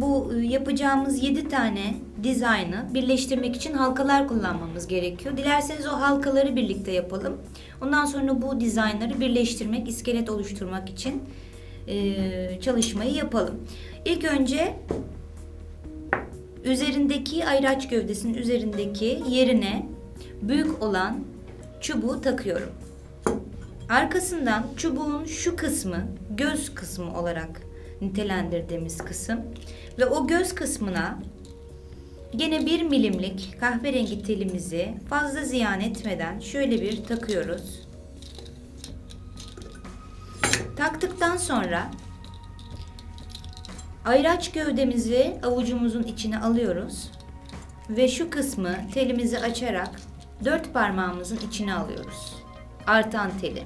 bu e, yapacağımız 7 tane dizaynı birleştirmek için halkalar kullanmamız gerekiyor. Dilerseniz o halkaları birlikte yapalım. Ondan sonra bu dizaynları birleştirmek, iskelet oluşturmak için e, çalışmayı yapalım. İlk önce üzerindeki ayraç gövdesinin üzerindeki yerine büyük olan çubuğu takıyorum. Arkasından çubuğun şu kısmı göz kısmı olarak nitelendirdiğimiz kısım ve o göz kısmına gene bir milimlik kahverengi telimizi fazla ziyan etmeden şöyle bir takıyoruz. Taktıktan sonra ayraç gövdemizi avucumuzun içine alıyoruz ve şu kısmı telimizi açarak dört parmağımızın içine alıyoruz. Artan teli.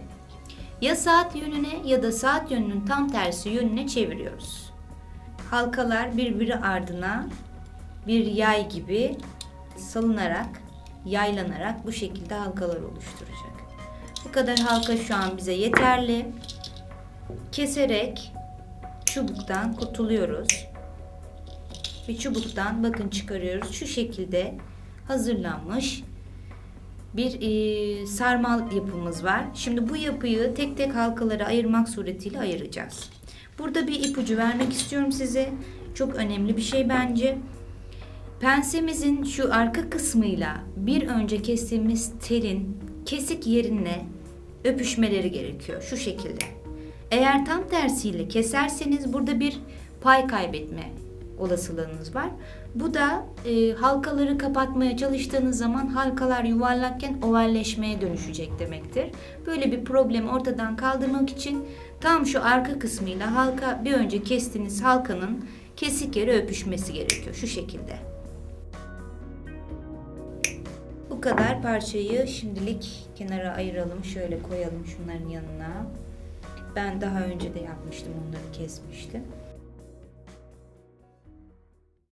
Ya saat yönüne ya da saat yönünün tam tersi yönüne çeviriyoruz. Halkalar birbiri ardına bir yay gibi salınarak, yaylanarak bu şekilde halkalar oluşturacak. Bu kadar halka şu an bize yeterli. Keserek çubuktan kurtuluyoruz. Bir çubuktan bakın çıkarıyoruz. Şu şekilde hazırlanmış bir e, sarmal yapımız var. Şimdi bu yapıyı tek tek halkalara ayırmak suretiyle ayıracağız. Burada bir ipucu vermek istiyorum size. Çok önemli bir şey bence. Pensemizin şu arka kısmıyla bir önce kestiğimiz telin kesik yerine öpüşmeleri gerekiyor. Şu şekilde. Eğer tam tersiyle keserseniz burada bir pay kaybetme olasılığınız var. Bu da e, halkaları kapatmaya çalıştığınız zaman halkalar yuvarlakken ovalleşmeye dönüşecek demektir. Böyle bir problemi ortadan kaldırmak için tam şu arka kısmıyla halka bir önce kestiğiniz halkanın kesik yere öpüşmesi gerekiyor. Şu şekilde. Bu kadar parçayı şimdilik kenara ayıralım. Şöyle koyalım şunların yanına. Ben daha önce de yapmıştım onları kesmiştim.